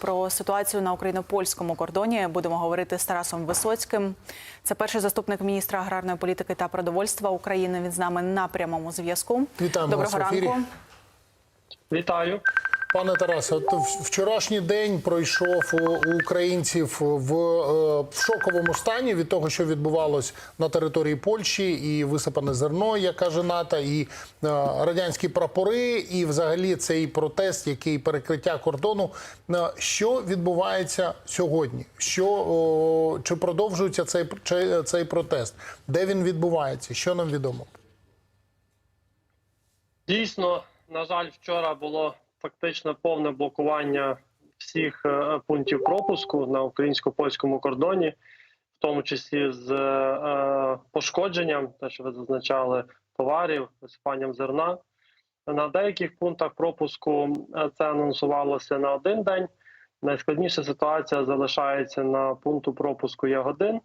Про ситуацію на україно-польському кордоні будемо говорити з Тарасом Висоцьким. Це перший заступник міністра аграрної політики та продовольства України. Він з нами на прямому зв'язку. Вітаємо Доброго вас в ефірі. ранку. Вітаю. Пане Тарасе, от вчорашній день пройшов у українців в, е, в шоковому стані від того, що відбувалось на території Польщі, і висипане зерно, як каже НАТО, і е, радянські прапори, і взагалі цей протест, який перекриття кордону. Е, Що відбувається сьогодні? Що чи продовжується цей цей протест? Де він відбувається? Що нам відомо? Дійсно, на жаль, вчора було фактично повне блокування всіх е, пунктів пропуску на українсько-польському кордоні, в тому числі з е, пошкодженням, те, що ви зазначали, товарів, висипанням зерна. На деяких пунктах пропуску е, це анонсувалося на один день. Найскладніша ситуація залишається на пункту пропуску Ягодин.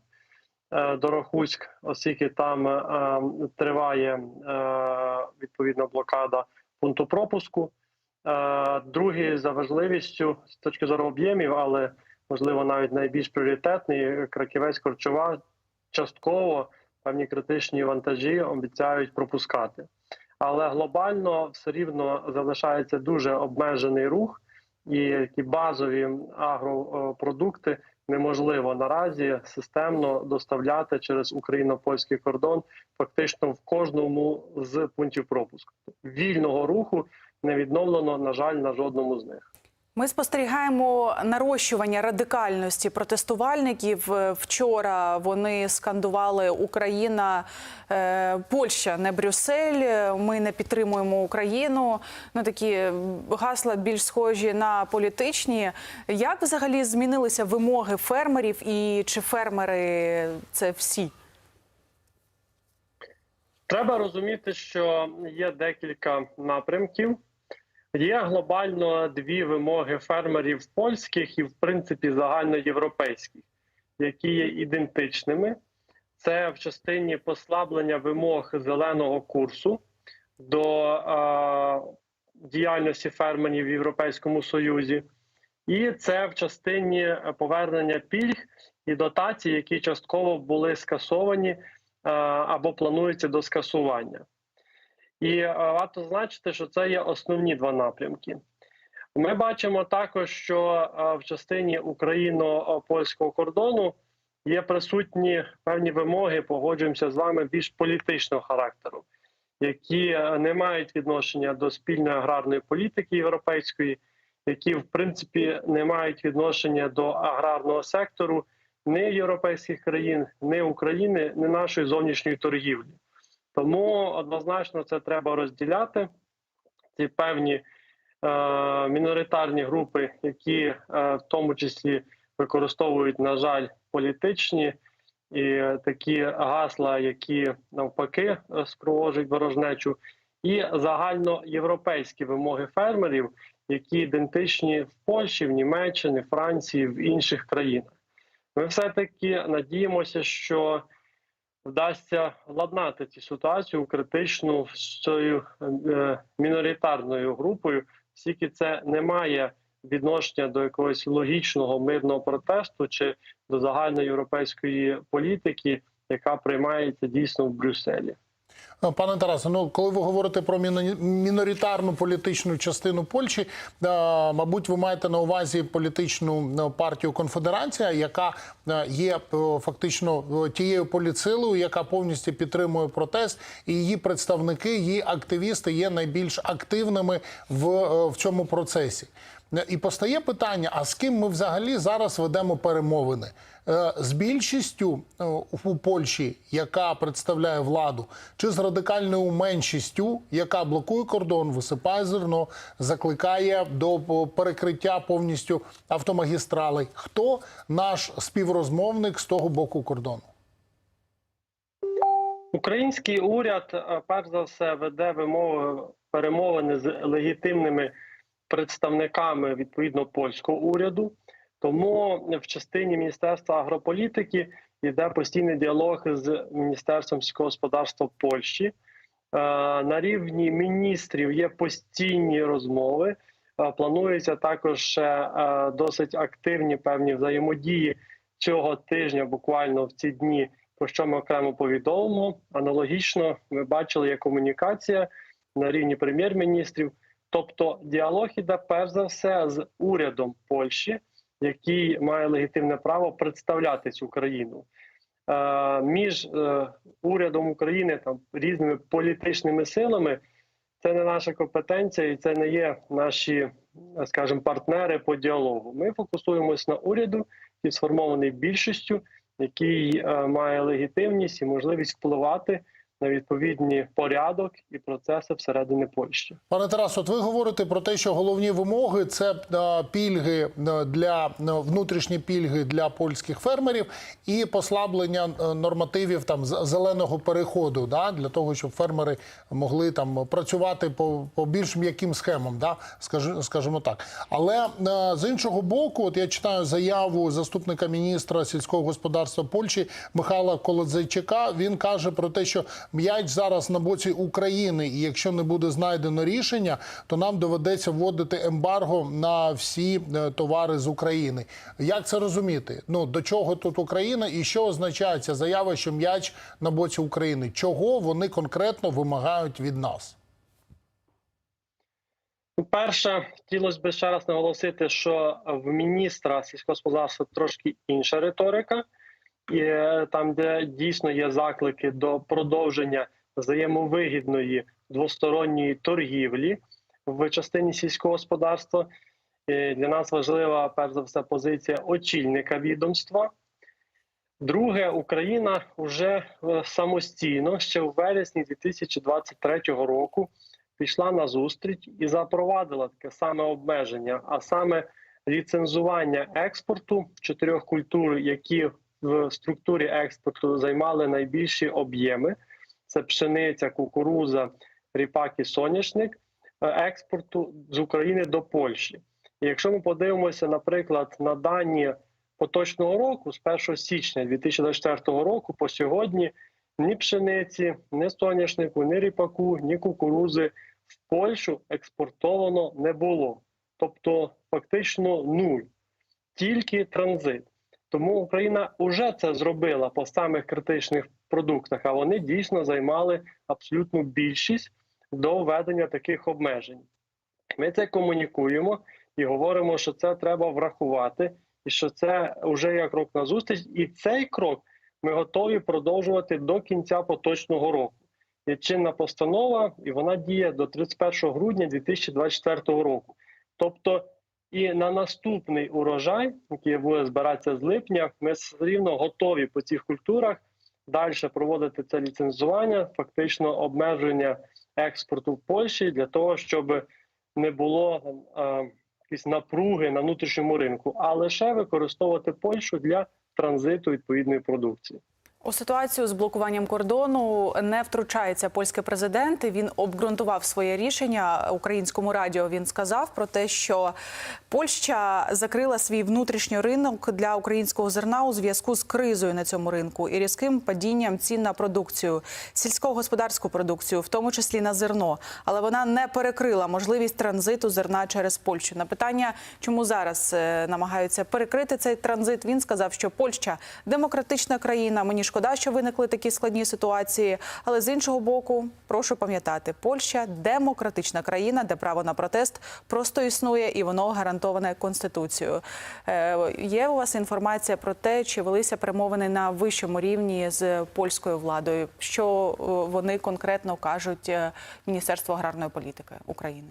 е, Дорохуськ, оскільки там е, триває е, відповідна блокада пункту пропуску. Е, Другий за важливістю з точки зору об'ємів, але можливо навіть найбільш пріоритетний краківець корчова частково певні критичні вантажі обіцяють пропускати. Але глобально все рівно залишається дуже обмежений рух, і ті базові агропродукти неможливо наразі системно доставляти через україно-польський кордон, фактично в кожному з пунктів пропуску. Вільного руху не відновлено, на жаль, на жодному з них. Ми спостерігаємо нарощування радикальності протестувальників. Е, Вчора вони скандували Україна, е, Польща, не Брюссель. Е, Ми не підтримуємо Україну. Ну такі гасла більш схожі на політичні. Як взагалі змінилися вимоги фермерів, і чи фермери це всі? Треба розуміти, що є декілька напрямків. Є глобально дві вимоги фермерів польських і, в принципі, загальноєвропейських, які є ідентичними. Це в частині послаблення вимог зеленого курсу до е, діяльності фермерів в Європейському Союзі, і це в частині повернення пільг і дотацій, які частково були скасовані е, або плануються до скасування. І е, варто значити, що це є основні два напрямки. Ми бачимо також, що е, в частині україно-польського кордону є присутні певні вимоги, погоджуємося з вами більш політичного характеру, які е, не мають відношення до спільної аграрної політики європейської, які в принципі не мають відношення до аграрного сектору ні європейських країн, ні України, ні нашої зовнішньої торгівлі. Тому однозначно це треба розділяти. Ці певні е, міноритарні групи, які е, в тому числі використовують, на жаль, політичні і такі гасла, які навпаки е, спроводжують ворожнечу, і загальноєвропейські вимоги фермерів, які ідентичні в Польщі, в Німеччині, Франції, в інших країнах. Ми все таки надіємося, що вдасться ладнати цю ситуацію критичну з цією е, міноритарною групою, скільки це не має відношення до якогось логічного мирного протесту чи до загальноєвропейської політики, яка приймається дійсно в Брюсселі. Е, Пане Тарасе, ну коли ви говорите про міно- міноритарну політичну частину Польщі, е, мабуть, ви маєте на увазі політичну е, партію Конфедерація, яка е, є фактично тією політсилою, яка повністю підтримує протест, і її представники, її активісти є найбільш активними в, в цьому процесі. Е, І постає питання: а з ким ми взагалі зараз ведемо перемовини? Е, З більшістю е, у Польщі, яка представляє владу, чи з радикальною меншістю, яка блокує кордон, висипає зерно, закликає до перекриття повністю автомагістралей? Хто наш співрозмовник з того боку кордону? Український уряд, перш за все, веде вимови перемовини з легітимними представниками відповідно польського уряду. Тому в частині Міністерства агрополітики йде постійний діалог з Міністерством сільського господарства Польщі. Е, На рівні міністрів є постійні розмови. Е, Планується також е, досить активні певні взаємодії цього тижня, буквально в ці дні, про що ми окремо повідомимо. Аналогічно, ми бачили, є комунікація на рівні прем'єр-міністрів. Тобто діалог іде перш за все з урядом Польщі, який має легітимне право представляти цю країну. Е, між е, урядом України там різними політичними силами це не наша компетенція, і це не є наші, скажімо, партнери по діалогу. Ми фокусуємось на уряду, який сформований більшістю, який е, має легітимність і можливість впливати на відповідні порядок і процеси всередині Польщі. Пане Тарас, от ви говорите про те, що головні вимоги це е, пільги е, для е, внутрішні пільги для польських фермерів і послаблення нормативів там зеленого переходу, да, для того, щоб фермери могли там працювати по, по більш м'яким схемам, да, скажи- скажімо так. Але з іншого боку, от я читаю заяву заступника міністра сільського господарства Польщі Михайла Колодзайчака. Він каже про те, що м'яч зараз на боці України, і якщо не буде знайдено рішення, то нам доведеться вводити ембарго на всі е, товари з України. Як це розуміти? Ну до чого тут Україна, і що означає ця заява, що м'яч на боці України? Чого вони конкретно вимагають від нас? Перше, хотілося б ще раз наголосити, що в міністра сільського господарства трошки інша риторика, там, де дійсно є заклики до продовження взаємовигідної двосторонньої торгівлі в частині сільського господарства. І для нас важлива перш за все позиція очільника відомства. Друге, Україна вже е, самостійно ще в вересні 2023 року пішла на зустріч і запровадила таке саме обмеження, а саме ліцензування експорту чотирьох культур, які в структурі експорту займали найбільші об'єми: це пшениця, кукуруза, ріпак і соняшник е, експорту з України до Польщі. І якщо ми подивимося, наприклад, на дані поточного року, з 1 січня 2024 року, по сьогодні ні пшениці, ні соняшнику, ні ріпаку, ні кукурузи в Польщу експортовано не було. Тобто фактично нуль, тільки транзит. Тому Україна вже це зробила по самих критичних продуктах, а вони дійсно займали абсолютну більшість до введення таких обмежень. Ми це комунікуємо і говоримо, що це треба врахувати, і що це вже є крок на зустріч. І цей крок ми готові продовжувати до кінця поточного року. Є чинна постанова, і вона діє до 31 грудня 2024 року. Тобто, і на наступний урожай, який буде збиратися з липня, ми все рівно готові по цих культурах далі проводити це ліцензування, фактично обмеження експорту в Польщі для того, щоб не було е, якісь напруги на внутрішньому ринку, а лише використовувати Польщу для транзиту відповідної продукції. У ситуацію з блокуванням кордону не втручається польський президент. Він обґрунтував своє рішення українському радіо. Він сказав про те, що Польща закрила свій внутрішній ринок для українського зерна у зв'язку з кризою на цьому ринку і різким падінням цін на продукцію, сільськогосподарську продукцію, в тому числі на зерно. Але вона не перекрила можливість транзиту зерна через Польщу. На питання, чому зараз е, намагаються перекрити цей транзит, він сказав, що Польща демократична країна. Мені шкода, що виникли такі складні ситуації. Але з іншого боку, прошу пам'ятати, Польща демократична країна, де право на протест просто існує і воно гарантоване конституцією. Е, Є у вас інформація про те, чи велися перемовини на вищому рівні з польською владою? Що е, вони конкретно кажуть е, Міністерство аграрної політики України?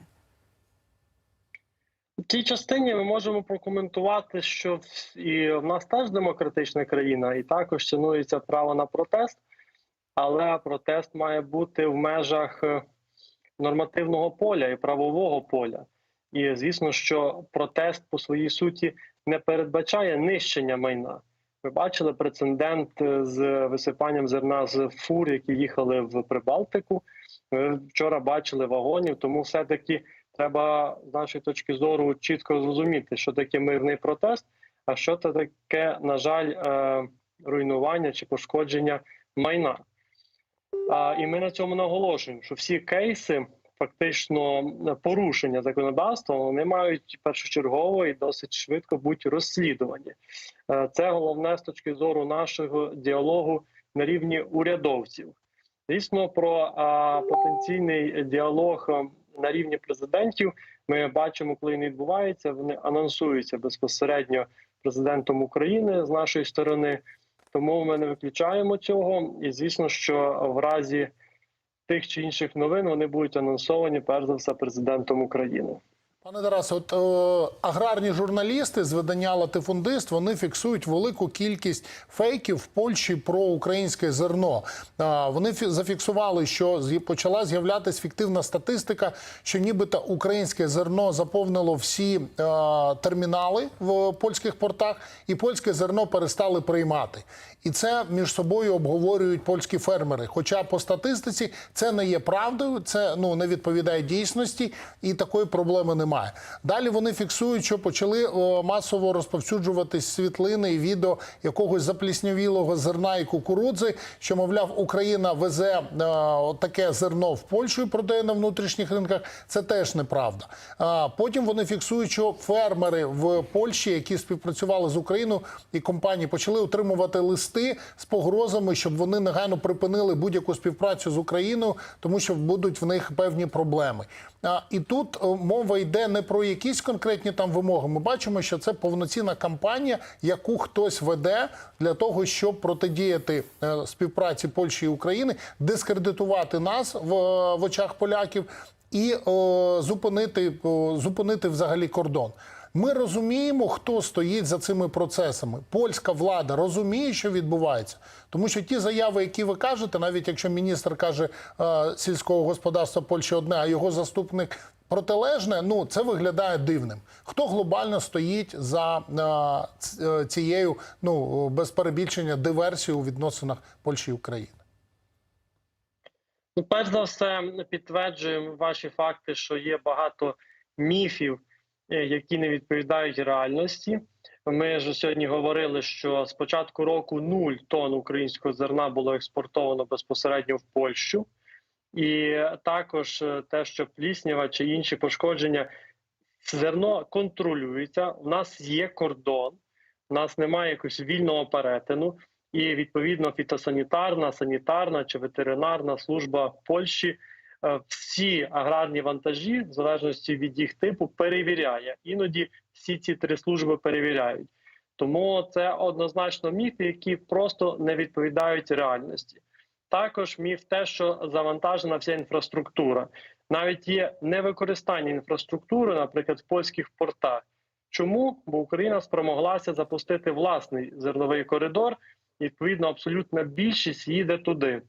В цій частині ми можемо прокоментувати, що і в нас теж демократична країна, і також цінується право на протест, але протест має бути в межах е, нормативного поля і правового поля. І звісно, що протест по своїй суті не передбачає нищення майна. Ми бачили прецедент е, з висипанням зерна з фур, які їхали в Прибалтику. Ми вчора бачили вагонів, тому все-таки треба з нашої точки зору чітко зрозуміти, що таке мирний протест, а що це таке, на жаль, е, руйнування чи пошкодження майна. І ми на цьому наголошуємо, що всі кейси фактично порушення законодавства, вони мають першочергово і досить швидко бути розслідувані. Е, Це головне з точки зору нашого діалогу на рівні урядовців. Звісно, про а, потенційний діалог на рівні президентів ми бачимо, коли не відбувається. Вони анонсуються безпосередньо президентом України з нашої сторони. Тому ми не виключаємо цього. І звісно, що в разі тих чи інших новин вони будуть анонсовані перш за все президентом України. Пане Тарасе, от е, аграрні журналісти з видання Латифундист вони фіксують велику кількість фейків в Польщі про українське зерно. Е, вони фі- зафіксували, що почала з'являтися фіктивна статистика, що нібито українське зерно заповнило всі е, термінали в польських портах, і польське зерно перестали приймати. І це між собою обговорюють польські фермери. Хоча по статистиці це не є правдою, це ну не відповідає дійсності, і такої проблеми немає. Далі вони фіксують, що почали масово розповсюджуватись світлини і відео якогось запліснявілого зерна і кукурудзи, що мовляв, Україна везе е, таке зерно в Польщу і продає на внутрішніх ринках. Це теж неправда. Потім вони фіксують, що фермери в Польщі, які співпрацювали з Україною і компанії, почали отримувати листи з погрозами, щоб вони негайно припинили будь-яку співпрацю з Україною, тому що будуть в них певні проблеми. І тут е, мова йде не про якісь конкретні там вимоги. Ми бачимо, що це повноцінна кампанія, яку хтось веде для того, щоб протидіяти е, співпраці Польщі і України, дискредитувати нас в, в очах поляків і о, зупинити, о, зупинити взагалі кордон. Ми розуміємо, хто стоїть за цими процесами. Польська влада розуміє, що відбувається, тому що ті заяви, які ви кажете, навіть якщо міністр каже е, сільського господарства Польщі одне, а його заступник протилежне, ну це виглядає дивним. Хто глобально стоїть за е, е, цією, ну без перебільшення диверсією у відносинах Польщі і України? Ну, перш за все, підтверджуємо ваші факти, що є багато міфів, е, які не відповідають реальності. Ми ж сьогодні говорили, що з початку року нуль тонн українського зерна було експортовано безпосередньо в Польщу, і також е, те, що пліснява чи інші пошкодження, зерно контролюється. У нас є кордон, у нас немає якогось вільного перетину. І відповідно фітосанітарна, санітарна чи ветеринарна служба Польщі е, всі аграрні вантажі, в залежності від їх типу, перевіряє. Іноді всі ці три служби перевіряють. Тому це однозначно міфи, які просто не відповідають реальності. Також міф те, що завантажена вся інфраструктура. Навіть є невикористання інфраструктури, наприклад, в польських портах. Чому? Бо Україна спромоглася запустити власний зерновий коридор. і, Відповідно, абсолютна більшість їде туди.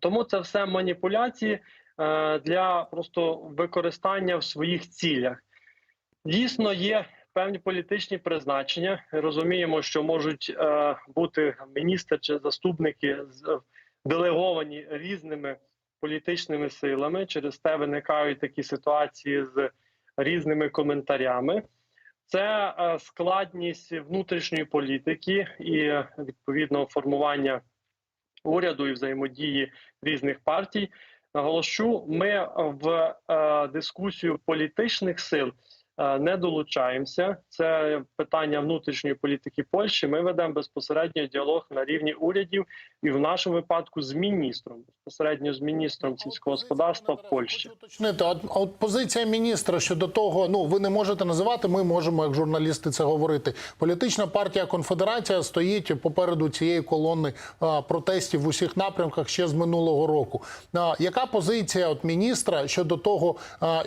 Тому це все маніпуляції е, для просто використання в своїх цілях. Дійсно, є певні політичні призначення. Розуміємо, що можуть е, бути міністри чи заступники з- делеговані різними політичними силами. Через те виникають такі ситуації з різними коментарями. Це е, складність внутрішньої політики і е, відповідно формування уряду і взаємодії різних партій. Наголошу, ми в е, дискусію політичних сил не долучаємося. Це питання внутрішньої політики Польщі. Ми ведемо безпосередньо діалог на рівні урядів і в нашому випадку з міністром, безпосередньо з міністром сільського господарства Польщі. Уточнити, от, а от позиція міністра щодо того, ну ви не можете називати, ми можемо, як журналісти, це говорити. Політична партія Конфедерація стоїть попереду цієї колони а, протестів в усіх напрямках ще з минулого року. А, яка позиція от міністра щодо того,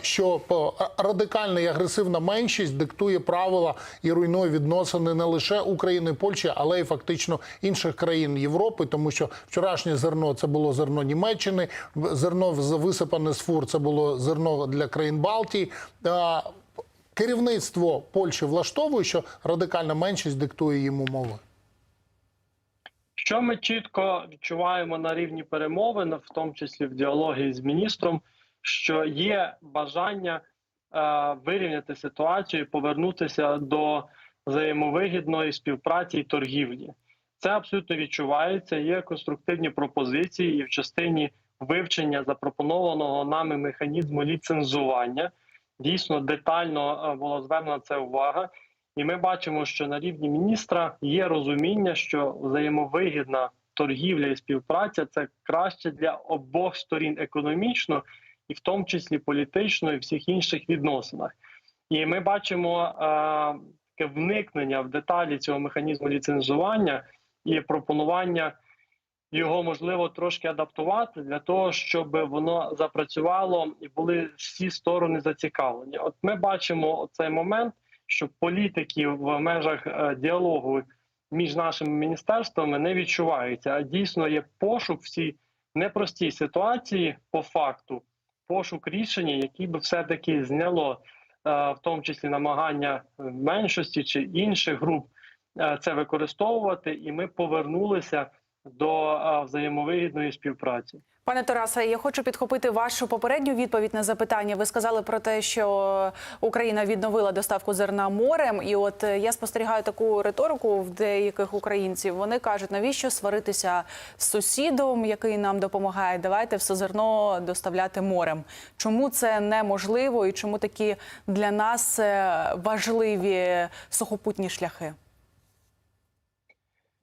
що а, радикальна і агресивна меншість диктує правила і руйнує відносини не лише України Польщі, але й фактично інших країн Європи, тому що вчорашнє зерно це було зерно Німеччини, зерно висипане з фур це було зерно для країн Балтії. Керівництво Польщі влаштовує, що радикальна меншість диктує їм умови. Що ми чітко відчуваємо на рівні перемовин, в тому числі в діалогі з міністром, що є бажання вирівняти ситуацію, і повернутися до взаємовигідної співпраці і торгівлі. Це абсолютно відчувається. Є конструктивні пропозиції і в частині вивчення запропонованого нами механізму ліцензування. Дійсно детально е, було звернена це увага, і ми бачимо, що на рівні міністра є розуміння, що взаємовигідна торгівля і співпраця це краще для обох сторін економічно, і в тому числі політично, і всіх інших відносинах. І ми бачимо е, таке вникнення в деталі цього механізму ліцензування і пропонування його можливо трошки адаптувати для того, щоб воно запрацювало і були всі сторони зацікавлені. От ми бачимо цей момент, що політики в межах е, діалогу між нашими міністерствами не відчуваються, а дійсно є пошук в цій непростій ситуації по факту, пошук рішення, які би все таки зняло е, в тому числі намагання меншості чи інших груп е, це використовувати, і ми повернулися до е, взаємовигідної співпраці. Пане Тарасе, я хочу підхопити вашу попередню відповідь на запитання. Ви сказали про те, що Україна відновила доставку зерна морем, і от е, я спостерігаю таку риторику в деяких українців. Вони кажуть, навіщо сваритися з сусідом, який нам допомагає? Давайте все зерно доставляти морем. Чому це неможливо і чому такі для нас е, важливі сухопутні шляхи?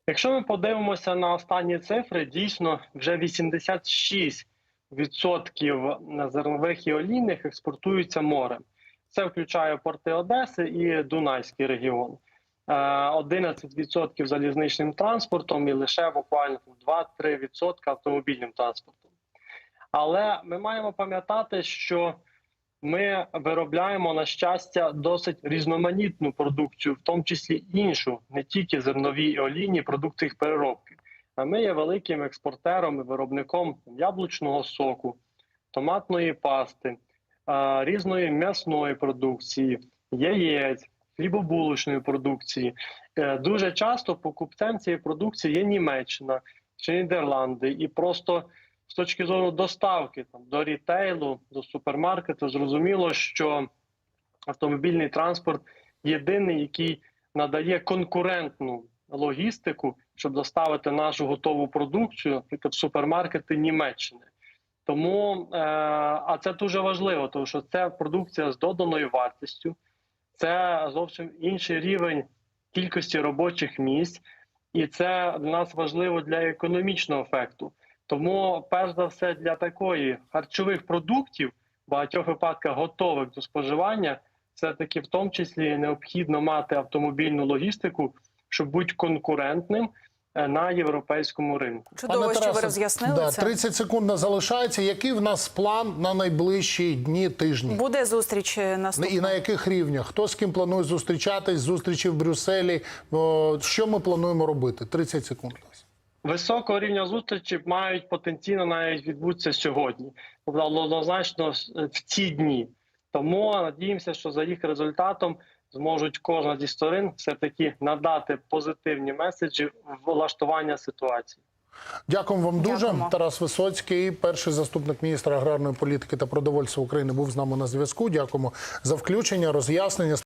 Якщо ми подивимося на останні цифри, дійсно вже 86% зернових і олійних експортуються морем. Це включає порти Одеси і Дунайський регіон. Е, 11% залізничним транспортом і лише буквально 2-3% автомобільним транспортом. Але ми маємо пам'ятати, що ми виробляємо на щастя досить різноманітну продукцію, в тому числі іншу, не тільки зернові і олійні продукти їх переробки. А ми є великим експортером і виробником яблучного соку, томатної пасти, різної м'ясної продукції, яєць, хлібобулочної продукції. Е, Дуже часто покупцем цієї продукції є Німеччина чи Нідерланди, і просто з точки зору доставки там до рітейлу, до супермаркету, зрозуміло, що автомобільний транспорт єдиний, який надає конкурентну логістику, щоб доставити нашу готову продукцію, наприклад, в супермаркети Німеччини. Тому е, а це дуже важливо, тому що це продукція з доданою вартістю, це зовсім інший рівень кількості робочих місць, і це для нас важливо для економічного ефекту. Тому, перш за все, для такої харчових продуктів, в багатьох випадках готових до споживання, все таки в тому числі необхідно мати автомобільну логістику, щоб бути конкурентним е, на європейському ринку. Чудово, що ви роз'яснили да, це. 30 секунд не залишається. Який в нас план на найближчі дні, тижні? Буде зустріч е, наступна. І на яких рівнях? Хто з ким планує зустрічатись? Зустрічі в Брюсселі? Що ми плануємо робити? 30 секунд. Високого рівня зустрічі мають потенційно навіть відбутися сьогодні, тобто однозначно в ці дні. Тому надіємося, що за їх результатом зможуть кожна зі сторін все таки надати позитивні меседжі влаштування ситуації. Дякуємо вам дуже. Дякуємо. Тарас Висоцький, перший заступник міністра аграрної політики та продовольства України, був з нами на зв'язку. Дякуємо за включення, роз'яснення.